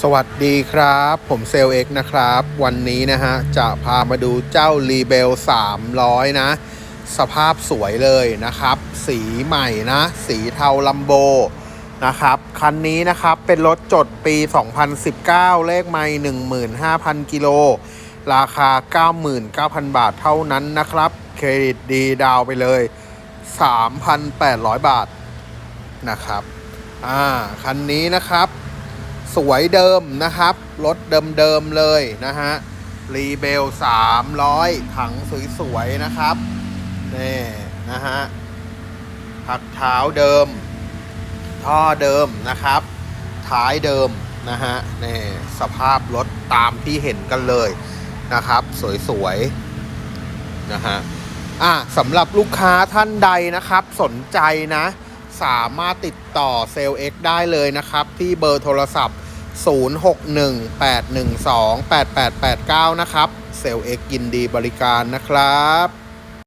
สวัสดีครับ ผมเซลเอ็กนะครับ วันนี้นะฮะ จะพามาดูเจ้ารีเบล300 นะ สภาพสวยเลยนะครับ สีใหม่นะ สีเทาลัมโบนะครับ คันนี้นะครับ เป็นรถจดปี 2019 เลขไม่15,000 กิโล ราคา 99,000 บาทเท่านั้นนะครับ เครดิตดีดาวไปเลย 3,800 บาทนะครับ อ่า คันนี้นะครับ สวยเดิมนะครับ รถเดิมๆเลยนะฮะรีเบล300 ถังสวยๆนะครับนี่นะฮะพักเท้าเดิม ท่อเดิมนะครับ ท้ายเดิมนะฮะนี่สภาพรถตามที่เห็นกันเลยนะครับ สวยๆนะฮะอะสำหรับลูกค้าท่านใดนะครับ สนใจนะ สามารถติดต่อเซลล์เอ็กได้เลยนะครับ ที่เบอร์โทรศัพท์ 0618128889 นะครับ เซลล์เอ็กยินดีบริการนะครับ